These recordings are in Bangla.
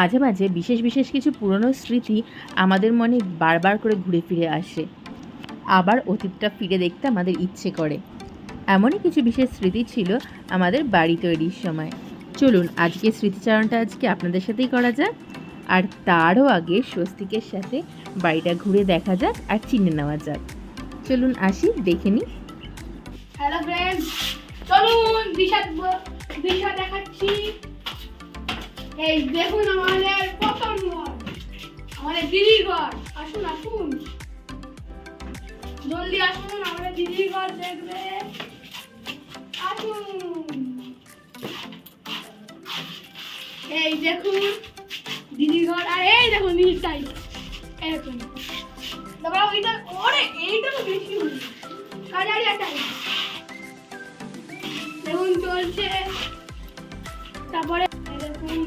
মাঝে মাঝে বিশেষ বিশেষ কিছু পুরনো স্মৃতি আমাদের মনে বারবার করে ঘুরে ফিরে আসে। আবার অতীতটা ফিরে দেখতে আমাদের ইচ্ছে করে। এমনই কিছু বিশেষ স্মৃতি ছিল আমাদের বাড়ি তৈরির সময়। চলুন আজকে স্মৃতিচারণটা আজকে আপনাদের সাথেই করা যাক। আর তারও আগে স্বস্তিকের সাথে বাড়িটা ঘুরে দেখা যাক আর চিনে নেওয়া যাক। চলুন আসি, দেখে নিই। হ্যালো ফ্রেন্ডস চলুন, বিষাদ ব- দেখাচ্ছি। এই দেখুন আমাদের প্রথম ঘর। আমাদের দিদির ঘর। আসুন আসুন। জলদি আসুন, আমাদের দিদির ঘর দেখবে। আসুন। এই দেখুন, দিদির ঘর। আর এই দেখুন নীলটাই এরকম। তারপর ওইটা ওরে এইটা তো বেশি হলো। কাজারিয়াটাই দেখুন, চলছে। তারপরে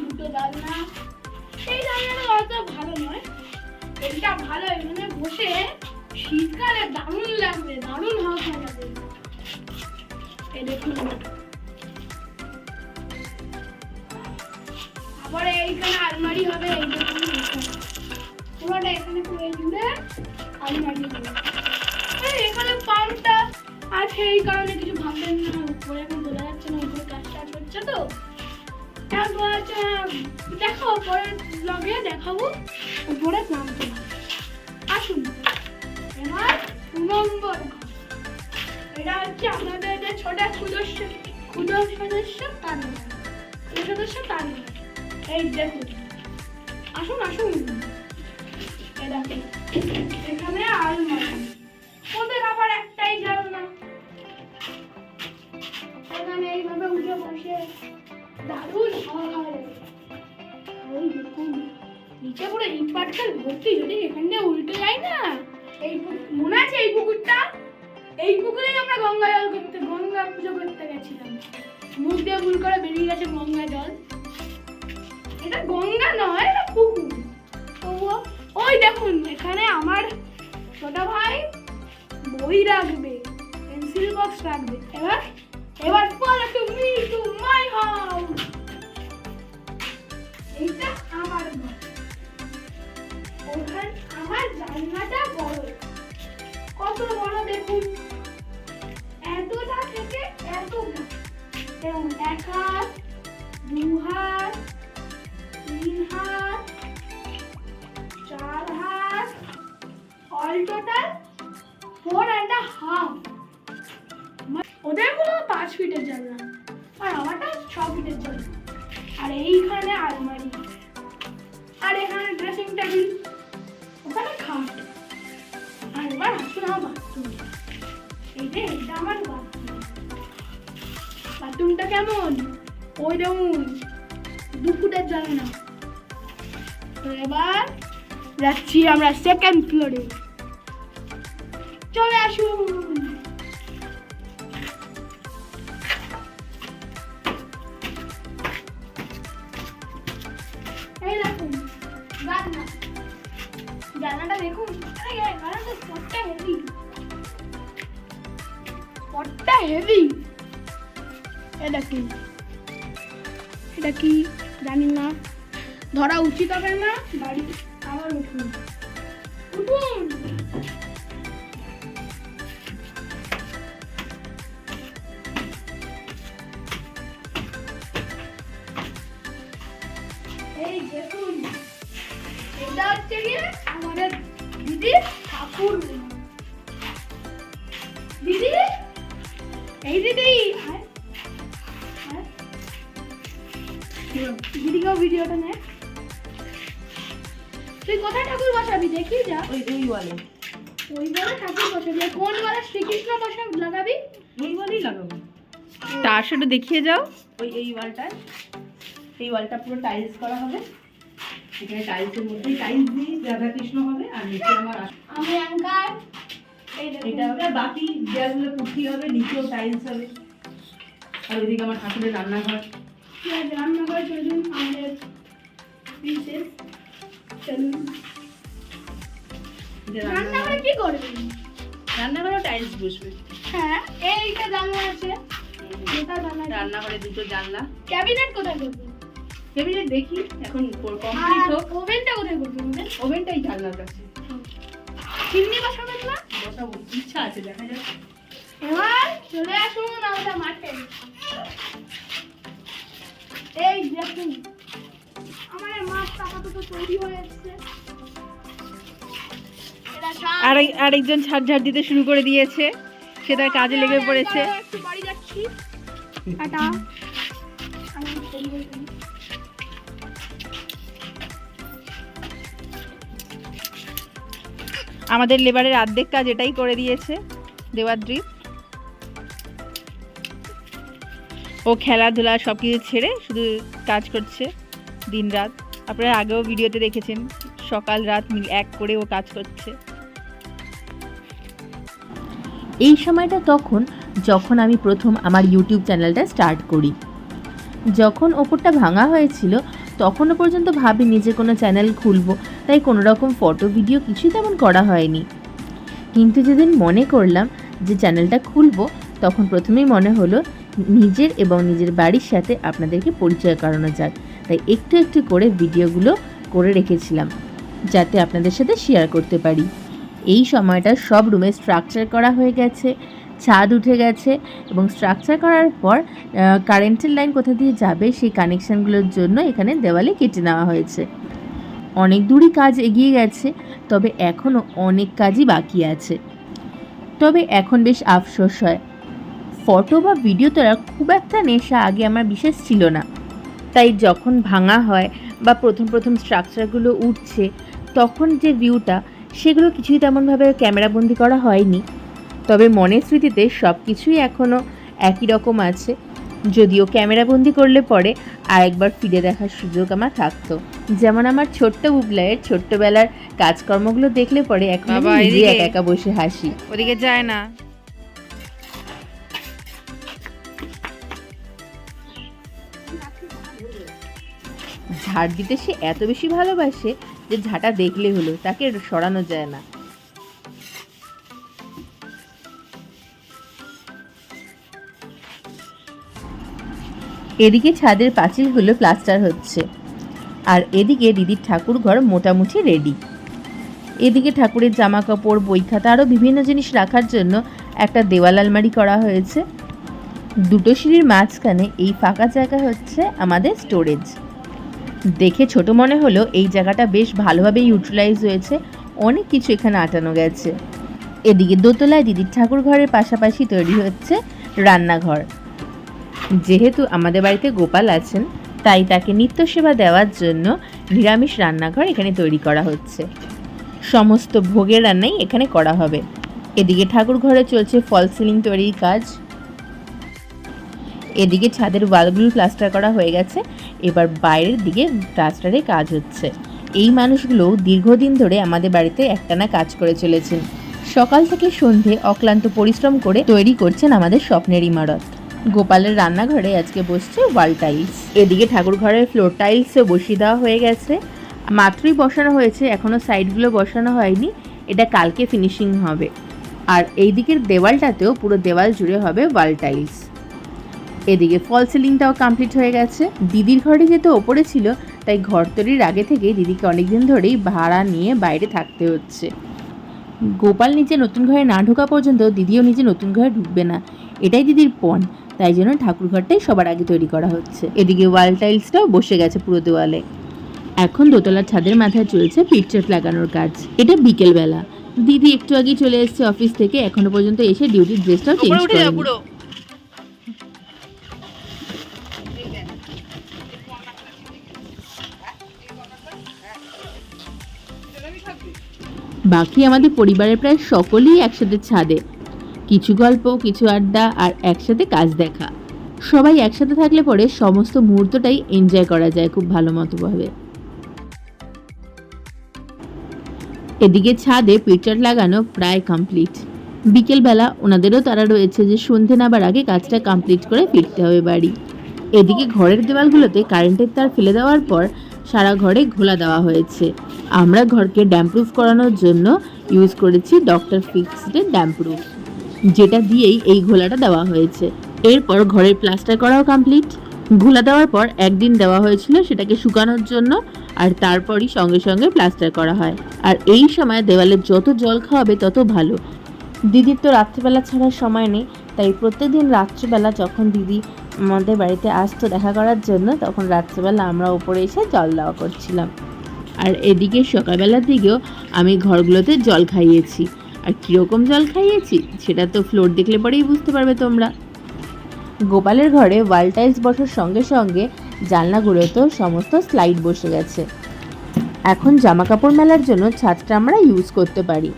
দুটো জানলা এই জানলাটা অত ভালো নয়। এইটা ভালো এখানে বসে শীতকালে দারুণ লাগবে, দারুণ হাওয়া খাওয়া এই দেখুন তারপরে এইখানে আলমারি হবে, এই দেখুন পুরোটা এখানে করে জুড়ে আলমারি হবে। এখানে পাম্পটা আছে, এই কারণে কিছু ভাববেন না, উপরে এখন বোঝা যাচ্ছে না, উপরে কাজ টাজ তো। দেখো পরে ব্লগে দেখাবো। উপরে নামতে হবে। আসুন। এবার নম্বর এটা হচ্ছে আমাদের যে ছোট সদস্য ক্ষুদ্র সদস্য তার সদস্য তার এই দেখুন। আসুন আসুন। এই দেখুন। ওই দেখুন, এখানে আমার ছোট ভাই বই রাখবে পেন্সিল বক্স রাখবে। এবার এবার follow to me to my house এইটা আমার ওখানে, আমার জানলাটা বড়। কত বড় দেখুন। এতটা থেকে এতটা। দেখুন এক হাত, দু হাত, তিন হাত ফিটের আর আমারটা আর এইখানে আলমারি। আর এখানে ড্রেসিং টেবিল ওখানে খাট। আর এবার আসুন আমার বাথরুম এই যে এটা আমার বাথরুম বাথরুমটা কেমন? ওই দেখুন, দু ফুটের জানলা। এবার যাচ্ছি আমরা সেকেন্ড ফ্লোরে চলে আসুন। এটা কি জানি না। ধরা উচিত হবে না। বাড়ি আবার উঠুন। উঠুন। দিদিকেও ভিডিওটা নে। তুই কোথায় ঠাকুর বসাবি? দেখি যা। ওই ওই ওয়ালে ওই বলে ঠাকুর বসাবি। আর কোন বলে শ্রীকৃষ্ণ বসাব লাগাবি? ওই ওয়ালেই লাগাবো। তার সাথে দেখিয়ে যাও। ওই এই ওয়ালটায়। এই ওয়ালটা পুরো টাইলস করা হবে। এখানে টাইলসের মধ্যে টাইলস দিয়ে রাধাকৃষ্ণ হবে আর নিচে আমার আমি দেখুন এটা হবে। আর বাকি দেয়ালগুলো পুঁথি হবে নিচেও টাইলস হবে। আর ওইদিকে আমার ঠাকুরের রান্নাঘর। রান্নাঘরে চলুন আমাদের প্রিন্সেস চলুন রান্নাঘরে রান্নাঘর কি করবেন রান্নাঘরেও টাইলস বসবে। হ্যাঁ এইটা জানলা আছে। এটা জানলা রান্নাঘরে দুটো জানলা। ক্যাবিনেট কোথায় করবেন এবারে দেখি এখন কমপ্লিট হোক। ওভেনটা কোথায় করবি ওভেনটাই জানলার কাছে। চিমনি বসাবেন না বসাবো ইচ্ছা আছে দেখা যাক। এবার চলে আসুন আমাদের মাঠে। দেখুন। আমার মাছ আপাতত তৈরি হয়ে এসছে। এটা ছাড়। আরেক আরেকজন ঝাড় ঝাড় দিতে শুরু করে দিয়েছে। সে তার কাজে লেগে পড়েছে। একটু বাড়ি যাচ্ছি। টাটা। আমাদের লেবারের অর্ধেক কাজ এটাই করে দিয়েছে দেওয়াদ্রীপ ও খেলাধুলা সব কিছু ছেড়ে শুধু কাজ করছে দিন রাত আপনারা আগেও ভিডিওতে দেখেছেন, সকাল রাত এক করে ও কাজ করছে। এই সময়টা তখন, যখন আমি প্রথম আমার ইউটিউব চ্যানেলটা স্টার্ট করি। যখন ওপরটা ভাঙা হয়েছিল, তখনও পর্যন্ত ভাবিনি যে কোনো চ্যানেল খুলবো, তাই কোনো রকম ফটো ভিডিও কিছুই তেমন করা হয়নি। কিন্তু যেদিন মনে করলাম যে চ্যানেলটা খুলবো, তখন প্রথমেই মনে হলো নিজের এবং নিজের বাড়ির সাথে আপনাদেরকে পরিচয় করানো যাক তাই একটু একটু করে ভিডিওগুলো করে রেখেছিলাম, যাতে আপনাদের সাথে শেয়ার করতে পারি। এই সময়টা সব রুমে স্ট্রাকচার করা হয়ে গেছে, ছাদ উঠে গেছে এবং স্ট্রাকচার করার পর কারেন্টের লাইন কোথা দিয়ে যাবে সেই কানেকশানগুলোর জন্য এখানে দেওয়ালে কেটে নেওয়া হয়েছে। অনেক দূরই কাজ এগিয়ে গেছে, তবে এখনও অনেক কাজই বাকি আছে। তবে এখন বেশ আফসোস হয় ফটো বা ভিডিও তোলার খুব একটা নেশা আগে আমার বিশেষ ছিল না। তাই যখন ভাঙা হয় বা প্রথম প্রথম স্ট্রাকচারগুলো উঠছে তখন যে ভিউটা সেগুলো কিছুই তেমনভাবে ক্যামেরাবন্দি করা হয়নি। তবে মনের স্মৃতিতে সব কিছুই এখনও একই রকম আছে। যদিও ক্যামেরাবন্দি করলে পরে আরেকবার ফিরে দেখার সুযোগ আমার থাকতো। যেমন আমার ছোট্ট বুবলায়ের ছোট্টবেলার কাজকর্মগুলো দেখলে পরে এখন একা একা বসে হাসি। ওদিকে যায় না। ঝাড় দিতে সে এত বেশি ভালোবাসে যে ঝাঁটা দেখলে হলো, তাকে সরানো যায় না। এদিকে ছাদের পাঁচিলগুলো প্লাস্টার হচ্ছে, আর এদিকে দিদির ঠাকুর ঘর মোটামুটি রেডি এদিকে ঠাকুরের জামা কাপড় বই খাতা আরও বিভিন্ন জিনিস রাখার জন্য একটা দেওয়াল আলমারি করা হয়েছে। দুটো সিঁড়ির মাঝখানে এই ফাঁকা জায়গা হচ্ছে আমাদের স্টোরেজ দেখে ছোট মনে হলো এই জায়গাটা বেশ ভালোভাবে ইউটিলাইজ হয়েছে। অনেক কিছু এখানে আটানো গেছে। এদিকে দোতলায় দিদির ঠাকুর ঘরের পাশাপাশি তৈরি হচ্ছে রান্নাঘর। যেহেতু আমাদের বাড়িতে গোপাল আছেন, তাই তাকে নিত্য সেবা দেওয়ার জন্য নিরামিষ রান্নাঘর এখানে তৈরি করা হচ্ছে। সমস্ত ভোগের রান্নাই এখানে করা হবে। এদিকে ঠাকুর ঘরে চলছে ফল সিলিং তৈরির কাজ। এদিকে ছাদের ওয়ালগুলো প্লাস্টার করা হয়ে গেছে। এবার বাইরের দিকে প্লাস্টারের কাজ হচ্ছে। এই মানুষগুলো দীর্ঘদিন ধরে আমাদের বাড়িতে একটানা কাজ করে চলেছেন। সকাল থেকে সন্ধে অক্লান্ত পরিশ্রম করে তৈরি করছেন আমাদের স্বপ্নের ইমারত। গোপালের রান্নাঘরে আজকে বসছে ওয়াল টাইলস। এদিকে ঠাকুর ঘরের ফ্লোর টাইলসও বসিয়ে দেওয়া হয়ে গেছে। মাত্রই বসানো হয়েছে, এখনও সাইডগুলো বসানো হয়নি। এটা কালকে ফিনিশিং হবে। আর এই দিকের দেওয়ালটাতেও পুরো দেওয়াল জুড়ে হবে ওয়াল টাইলস। এদিকে ফল সিলিংটাও কমপ্লিট হয়ে গেছে। দিদির ঘরে যেহেতু ওপরে ছিল তাই ঘর তৈরির আগে থেকে দিদিকে অনেকদিন ধরেই ভাড়া নিয়ে বাইরে থাকতে হচ্ছে। গোপাল নিজে নতুন ঘরে না ঢোকা পর্যন্ত দিদিও নিজে নতুন ঘরে ঢুকবে না। এটাই দিদির পণ। তাই জন্য ঠাকুর ঘরটাই সবার আগে তৈরি করা হচ্ছে। এদিকে ওয়াল টাইলসটাও বসে গেছে পুরো দেওয়ালে। এখন দোতলার ছাদের মাথায় চলছে পিকচার লাগানোর কাজ। এটা বিকেলবেলা। দিদি একটু আগে চলে এসেছে অফিস থেকে এখনও পর্যন্ত এসে ডিউটির ড্রেসটাও চেঞ্জ উপরে বাকি আমাদের পরিবারের প্রায় সকলেই একসাথে ছাদে। কিছু গল্প, কিছু আড্ডা আর একসাথে কাজ দেখা। সবাই একসাথে থাকলে পরে সমস্ত মুহূর্তটাই এনজয় করা যায় খুব ভালো মতোভাবে এদিকে ছাদে পিকচার লাগানো প্রায় কমপ্লিট বিকেলবেলা ওনাদেরও তারা রয়েছে যে সন্ধে নাবার আগে কাজটা কমপ্লিট করে ফিরতে হবে বাড়ি। এদিকে ঘরের দেওয়ালগুলোতে কারেন্টের তার ফেলে দেওয়ার পর সারা ঘরে ঘোলা দেওয়া হয়েছে। আমরা ঘরকে ড্যাম্প্রুফ করানোর জন্য ইউজ করেছি ডক্টর ফিক্সডের ড্যাম্প্রুফ যেটা দিয়েই এই ঘোলাটা দেওয়া হয়েছে। এরপর ঘরের প্লাস্টার করাও কমপ্লিট ঘোলা দেওয়ার পর একদিন দেওয়া হয়েছিল সেটাকে শুকানোর জন্য, আর তারপরই সঙ্গে সঙ্গে প্লাস্টার করা হয়। আর এই সময় দেওয়ালে যত জল খাওয়াবে তত ভালো। দিদির তো রাত্রিবেলা ছাড়ার সময় নেই, তাই প্রত্যেকদিন রাত্রিবেলা যখন দিদি আমাদের বাড়িতে আসতো দেখা করার জন্য, তখন রাত্রেবেলা আমরা ওপরে এসে জল দেওয়া করছিলাম। আর এদিকে সকালবেলার দিকেও আমি ঘরগুলোতে জল খাইয়েছি। আর কীরকম জল খাইয়েছি, সেটা তো ফ্লোর দেখলে পরেই বুঝতে পারবে তোমরা। গোপালের ঘরে ওয়াল টাইলস বসার সঙ্গে সঙ্গে জানলাগুলোতেও সমস্ত স্লাইড বসে গেছে। এখন জামা কাপড় মেলার জন্য ছাদটা আমরা ইউজ করতে পারি।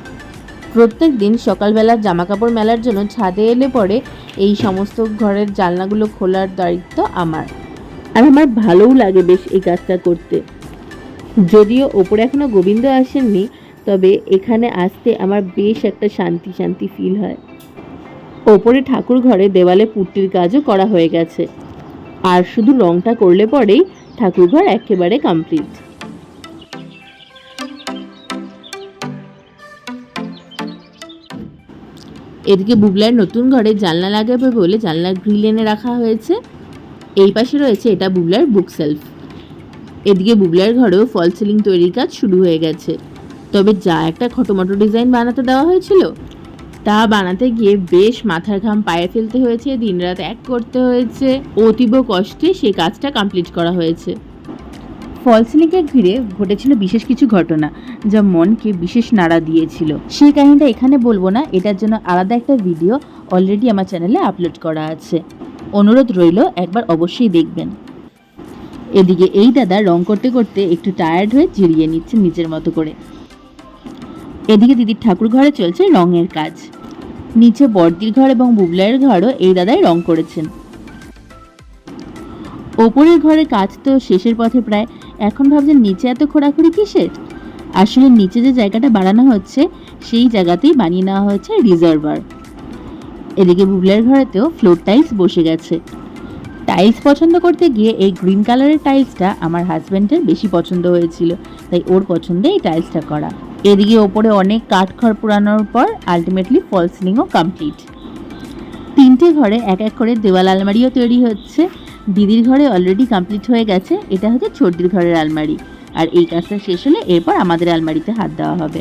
প্রত্যেক দিন সকালবেলা জামা কাপড় মেলার জন্য ছাদে এলে পরে এই সমস্ত ঘরের জানলাগুলো খোলার দায়িত্ব আমার। আর আমার ভালোও লাগে বেশ এই কাজটা করতে। যদিও ওপরে এখনও গোবিন্দ আসেননি, তবে এখানে আসতে আমার বেশ একটা শান্তি শান্তি ফিল হয়। ওপরে ঠাকুর ঘরে দেওয়ালে পুট্টির কাজও করা হয়ে গেছে। আর শুধু রংটা করলে পরেই ঠাকুর ঘর একেবারে কমপ্লিট এদিকে বুবলার নতুন ঘরে জানলা লাগাবে বলে জানলার গ্রিল এনে রাখা হয়েছে। এই পাশে রয়েছে এটা বুবলার বুক সেলফ এদিকে বুবলার ঘরেও ফল সিলিং তৈরির কাজ শুরু হয়ে গেছে। তবে যা একটা খটোমটো ডিজাইন বানাতে দেওয়া হয়েছিল, তা বানাতে গিয়ে বেশ মাথার ঘাম পায়ে ফেলতে হয়েছে, দিনরাত এক করতে হয়েছে। অতীব কষ্টে সেই কাজটা কমপ্লিট করা হয়েছে। ফল সিলিংকে ঘিরে ঘটেছিল বিশেষ কিছু ঘটনা, যা মনকে বিশেষ নাড়া দিয়েছিল। সেই কাহিনীটা এখানে বলব না, এটার জন্য আলাদা একটা ভিডিও অলরেডি আমার চ্যানেলে আপলোড করা আছে। অনুরোধ রইল, একবার অবশ্যই দেখবেন। এদিকে এই দাদা রং করতে করতে একটু টায়ার্ড হয়ে জিরিয়ে নিচ্ছে নিজের মতো করে। এদিকে দিদির ঠাকুর ঘরে চলছে রঙের কাজ। নিচে বর্দির ঘর এবং বুবলাইয়ের ঘরও এই দাদাই রং করেছেন। ওপরের ঘরের কাজ তো শেষের পথে প্রায় এখন ভাবছেন নিচে এত খোঁড়াখুড়ি কিসের? আসলে নিচে যে জায়গাটা বাড়ানো হচ্ছে, সেই জায়গাতেই বানিয়ে নেওয়া হয়েছে রিজার্ভার। এদিকে বুবলাইয়ের ঘরেতেও ফ্লোর টাইলস বসে গেছে। টাইলস পছন্দ করতে গিয়ে এই গ্রিন কালারের টাইলসটা আমার হাজব্যান্ডের বেশি পছন্দ হয়েছিল, তাই ওর পছন্দে এই টাইলসটা করা। এদিকে ওপরে অনেক কাঠখড় পোড়ানোর পর আলটিমেটলি ফল সিলিংও কমপ্লিট তিনটে ঘরে এক এক করে দেওয়াল আলমারিও তৈরি হচ্ছে। দিদির ঘরে অলরেডি কমপ্লিট হয়ে গেছে, এটা হচ্ছে ছোটদির ঘরের আলমারি। আর এই কাজটা শেষ হলে এরপর আমাদের আলমারিতে হাত দেওয়া হবে।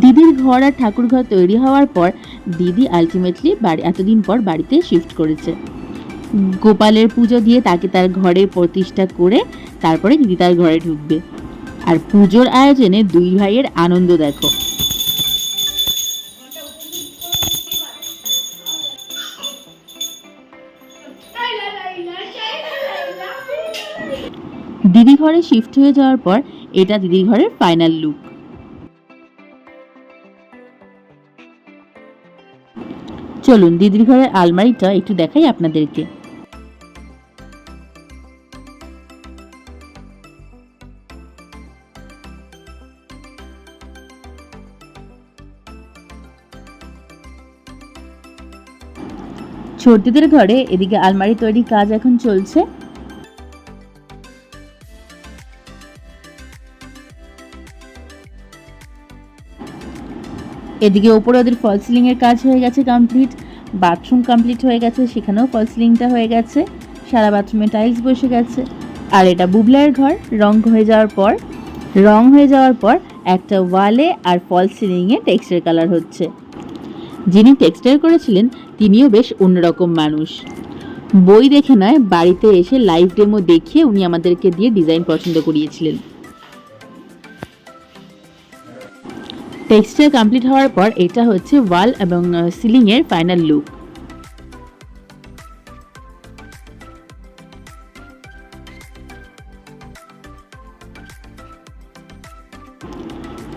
দিদির ঘর আর ঠাকুর ঘর তৈরি হওয়ার পর দিদি আলটিমেটলি বাড়ি এতদিন পর বাড়িতে শিফট করেছে। গোপালের পুজো দিয়ে তাকে তার ঘরে প্রতিষ্ঠা করে তারপরে দিদি তার ঘরে ঢুকবে। আর পুজোর আয়োজনে দুই ভাইয়ের আনন্দ দেখো। ঘরে শিফট হয়ে যাওয়ার পর এটা দিদির ঘরের ফাইনাল লুক চলুন, দিদির ঘরের আলমারিটা একটু দেখাই আপনাদেরকে। ছোটদিদের ঘরে এদিকে আলমারি তৈরির কাজ এখন চলছে। এদিকে ওপরে ওদের ফল সিলিং এর কাজ হয়ে গেছে কমপ্লিট বাথরুম কমপ্লিট হয়ে গেছে, সেখানেও ফল সিলিংটা হয়ে গেছে, সারা বাথরুমে টাইলস বসে গেছে। আর এটা বুবলাইয়ের ঘর, রং হয়ে যাওয়ার পর, রং হয়ে যাওয়ার পর একটা ওয়ালে আর ফল সিলিংয়ে টেক্সচার কালার হচ্ছে। যিনি টেক্সটাইল করেছিলেন, তিনিও বেশ অন্যরকম মানুষ। বই দেখে নয়, বাড়িতে এসে লাইভ ডেমো দেখিয়ে উনি আমাদেরকে দিয়ে ডিজাইন পছন্দ করিয়েছিলেন। টেক্সচার কমপ্লিট হওয়ার পর এটা হচ্ছে ওয়াল এবং সিলিং এর ফাইনাল লুক।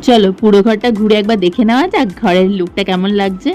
চলো পুরো ঘরটা ঘুরে একবার দেখে নেওয়া যাক, ঘরের লুকটা কেমন লাগছে।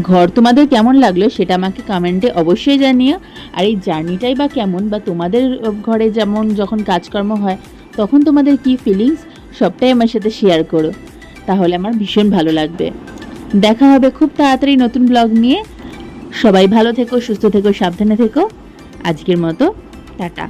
ঘর তোমাদের কেমন লাগল সেটা আমাকে কমেন্টে অবশ্যই জানিও। আর এই জার্নিটাই বা কেমন বা তোমাদের ঘরে যেমন যখন কাজকর্ম হয়, তখন তোমাদের কি ফিলিংস সবটাই আমার সাথে শেয়ার করো। তাহলে আমার ভীষণ ভালো লাগবে। দেখা হবে খুব তাড়াতাড়ি নতুন ব্লগ নিয়ে। সবাই ভালো থেকো, সুস্থ থেকো, সাবধানে থেকো। আজকের মতো, টাটা।